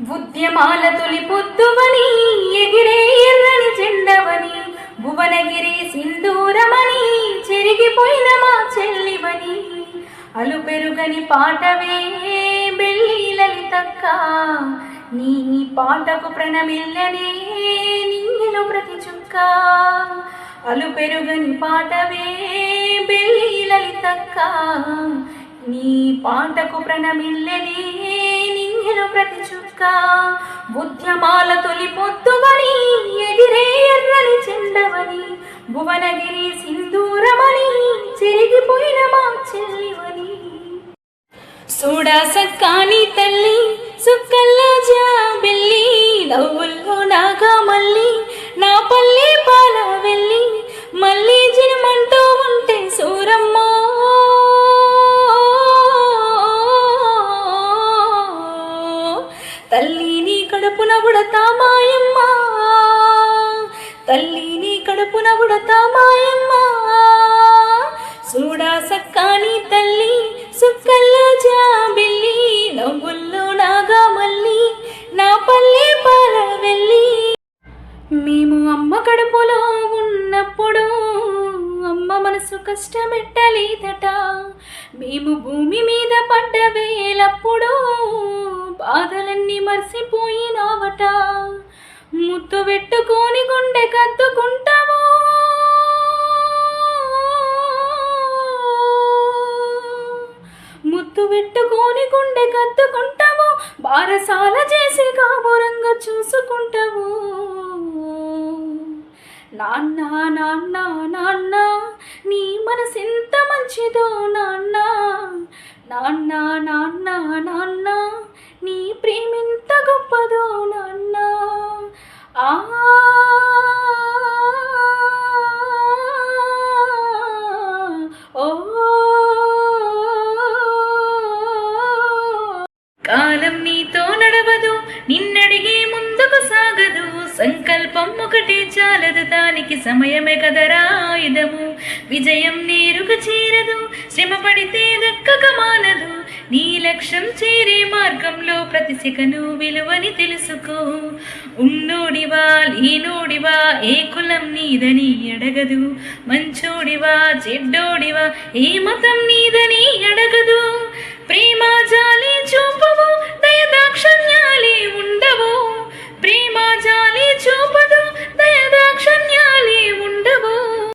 ఉద్యమాల తొలి పొద్దువని ఎగిరే ఎర్రని చెండవని భువనగిరి సింధూరమని చెరిగిపోయిన మా చెల్లివని అలు పెరుగని పాటవే బెల్లి లలితక్క నీ పాటకు ప్రణమిల్లనే నింగిలో ప్రతి చుక్క. అలు పెరుగని పాటవే బెల్లి లలితక్క నీ పాటకు ప్రణమిల్లనే నింగిలో ప్రతి చుక్క. ఉద్యమాల తొలి పొద్దువని ఎగిరే ఎర్రని చెండవని భువనగిరి సింధూరమని చెరిగిపోయిన మా చెల్లివని సూడా సక్కాని తల్లి సుక్కల్లో జాబెల్లి నవ్వుల్లో తల్లి నీ కడుపున ఉడతా మాయమ్మ. తల్లి నీ కడుపున ఉడతా మాయమ్మ. చూడా సక్కాని తల్లి సుక్కల్లో జాబిల్లి నవ్వుల్లో నాగా మల్లి నా పల్లె పాల వెళ్ళి మేము అమ్మ కడుపులో ఉన్నప్పుడు అమ్మ మనసు కష్టమెట్టలేదట. మేము భూమి మీద పడ్డ వేలప్పుడు బాధలన్నీ మర్చిపోయినావట. ముత్తు పెట్టుకొని గుండె కత్తుకుంటావు ముత్తు పెట్టుకొని గుండె కత్తుకుంటావు బారసాల చేసి కాపురంగా చూసుకుంటావు? నాన్న నాన్న నాన్న నీ మనసు ఎంత మంచిదో నాన్న. నాన్న నాన్న Oh. కాలం నీతో నడవదు నిన్నడిగే ముందుకు సాగదు. సంకల్పం ఒకటే చాలదు దానికి సమయమే కదరా ఆయుధము విజయం నేరుకు చేరదు శ్రమ పడితే దక్కక మానదు. నీ లక్ష్యం చేరే మార్గంలో ప్రతి సెకను విలువని తెలుసుకో. ఉన్నోడివా లేనోడివా ఏ కులం నీదని ఎడగదు మంచోడివా చెడ్డోడివా ఏ మతం నీదని అడగదు.